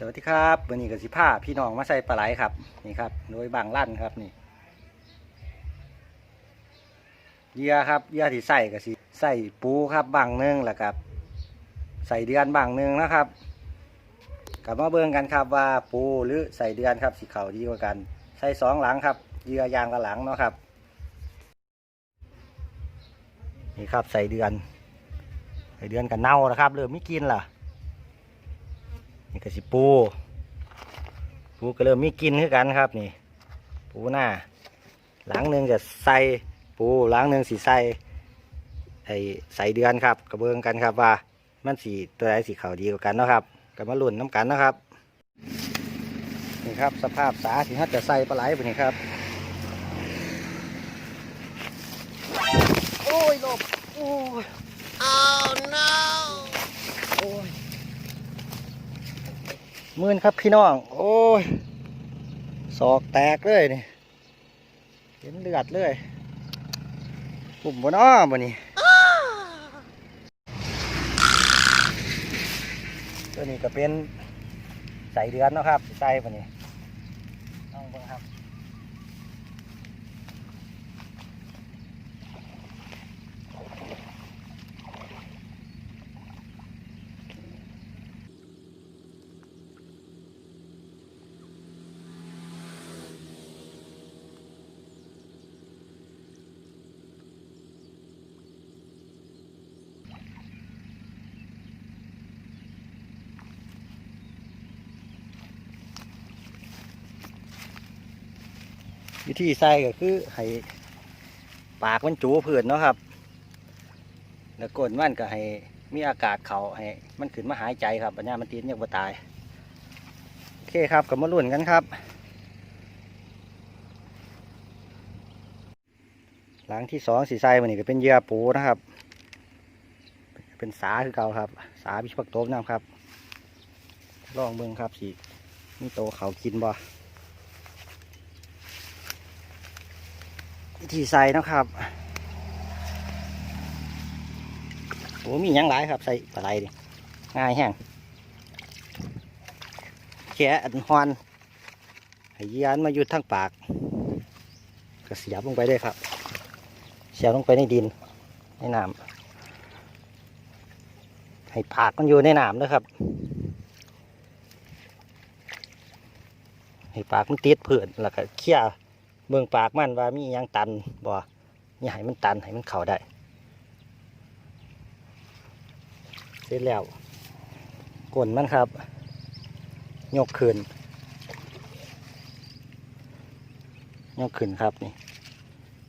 สวัสดีครับวันนี้ก็สิผ้าพี่น้องมาใส่ปลาไหลครับ นี่ครับ โดยบางลั่นครับนี่เยื่อครับเยื่อที่ใส่ก็สิใส่ปูครับบางนึงแหล้วกับ ใส่เดือนบางนึงนะครับกลับมาเบิ่งกันครับว่าปูหรือใส่เดือนครับสีเขาดีกว่ากัน ใส่สองหลังครับเยื่อยางละหลังเนาะครับนี่ครับใส่เดือน ใส่เดือนกันเน่านะครับเริ่มไม่กินล่ะ นี่ก็สิปู ปูก็เริ่มมีกินคือกันครับนี่ ปูหน้า หลังหนึ่งจะใส่ปูหลังหนึ่งสีใส่ไอใส่เดือนครับกระเบื้องกันครับว่า มันสีตัวไหนสีขาวดีกว่ากันเนาะครับก็มาลุ่นน้ำกันเนาะครับนี่ครับสภาพสาที่ฮัจะใส่ปลาไหลไปนี่ครับโอ้ยหลบโอ้ย Oh no! โอ้ย มื่นครับพี่น้อง โอ้ยศอกแตกเลยนี่เห็นเลือดเลยปุ่มบนอ้อมบนนี้ตัวนี้ก็เป็นใส่เดือนนะครับใส่บนนี้ต้องเบิ่งครับ วิธีใส่ก็คือให้ปากมันจูผืนเนาะครับ แล้วก้นมันก็ให้มีอากาศเขาให้มันขึ้นมาหายใจครับปัญญามันตีนยังบ่ตาย โอเคครับก็มาลุ้นกันครับ หลังที่สองสีใส่มันนี่ก็เป็นเหยื่อปูนะครับ เป็นสาคือเก่าครับ สาพิชักโต๊บน้ำครับ ลองเบิ่งครับสีมีโตเขากินบ่ วิธีใส่นะครับโอ้มียังหลายครับ ใส่ปลาไหลดิง่ายแห้งแค่อันฮอนให้ยันมาอยู่ทั้งปากก็เสียบลงไปเลยครับ เสียบลงไปในดินในน้ำให้ปากมันอยู่ในน้ำนะครับ ให้ปากมันติดเพื่อนแล้วก็เคี่ย เบิ่งปากมันว่ามียังตันบ่อย่าให้มันตันให้มันเข่าได้ เสร็จแล้วก้นมันครับยกขึ้นยกขึ้นครับนี่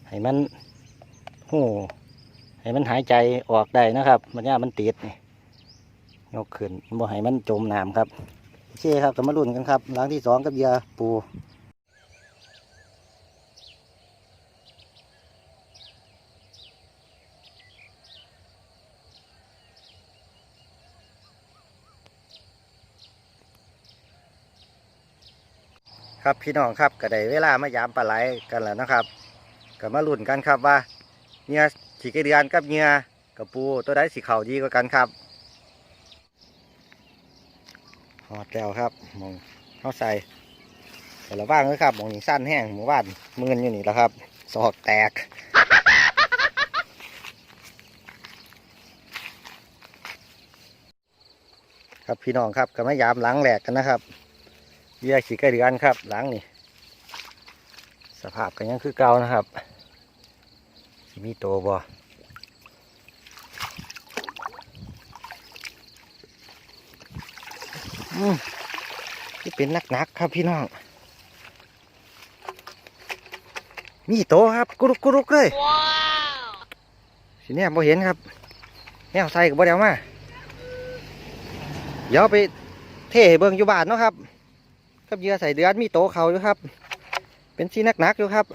ให้มันหูให้มันหายใจออกได้นะครับ มันย่ามันติดนี่ยกขึ้นบ่ให้มันจมน้ำครับโอเคครับก็มาลุ้นกันครับหลังที่สองกับเหยปู ครับพี่น้องครับก็ได้เวลามายามปลาไหลกันแล้วนะครับก็มาลุ้นกันครับว่าเหงื่อสีกระเดือนกับเหงื่อกับปูตัวใดสีขาวดีกว่ากันครับหอดแล้วครับมองเข้าใส่แต่ละว่างเลยครับมองนี้สั้นแห้งหมู่บ้านมือนอยู่นี่แล้วครับศอกแตกครับพี่น้องครับก็มายามหลังแหลกกันนะครับ เหยื่อขี้ไก่เดือนครับ หลังนี่ สภาพก็ยังคือเก่านะครับสิมีโตบ่อืมที่เป็นนักนักๆครับพี่น้อง มีโตครับ กุรุกกุรุกเลยสิเนี่ยบ่เห็นครับแนวใส่กับบ่เดียวมา เดี๋ยวไปเทเบิ่งอยู่บ้านเนาะครับ กับเหยื่อใส่เดือนมีโตเขาอยู่ครับ เป็นสีนักนักๆอยู่ครับ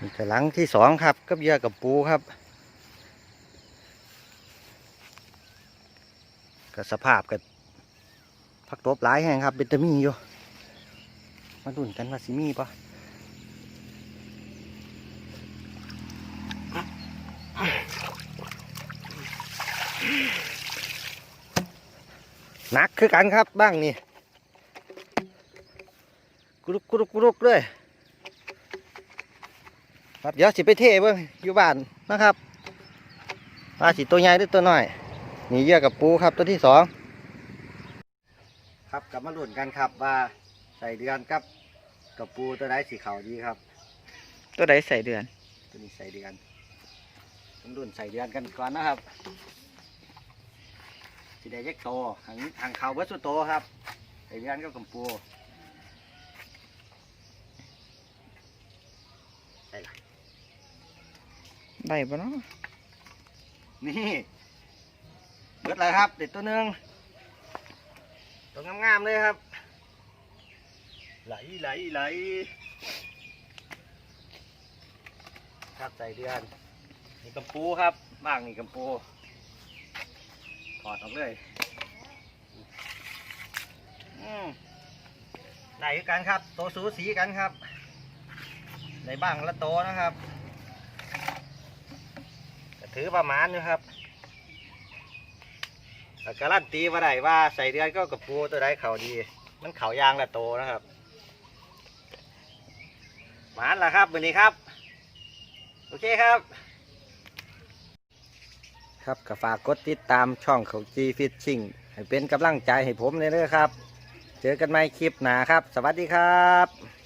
นี่กหลังที่สองครับกับเหยื่อกับปูครับก็สภาพกับพักตบหลายแห่งครับเป็นตะมีอยู่มาดุนกันว่าสิมีปะห นักคือกันครับบ้างนี่กรุกกรุกกรุกเลยครับเดี๋ยวสิไปเทเบิ่งอยู่บ้านนะครับว่าสิตัวใหญ่หรือตัวน้อยนี่เหยื่อกับปูครับตัวที่สองครับกลับมาลุ้นกันครับว่าใส่เดือนกับกับปูตัวไหนสีขาวดีครับ ตัวใดใส่เดือน ตัวนี้ใส่เดือนต้องรุ่นใส่เดือนกันก่อนนะครับ สีแดงยักษ์โตหางหางเขาเบิดสุดโตครับใส่เดือนกับกำปูใส่ละได้ปะเนาะนี่เบิดเลยครับเด็ดตัวหนึ่งตัวงามๆเลยครับ ไหลไหลไหลครับใส่เดือนนี่กำปูครับบ้างนี่กำปูถ อดออกเลยอืมได้คือกันครับ โตวสูสีกันครับในบ้างละโตนะครับก็ถือประมาณอยู่ครับแต่การันตีว่าได้ว่าใส่เดือนก็กับปูตัวใดเขาดี มันเขายางละโตนะครับหมานละครับวันนี้ครับ โอเคครับ ครับก็ฝากกดติดตามช่องเขาจีฟิชชิงให้เป็นกำลังใจให้ผมเลยนะครับ เจอกันใหม่คลิปหน้าครับ สวัสดีครับ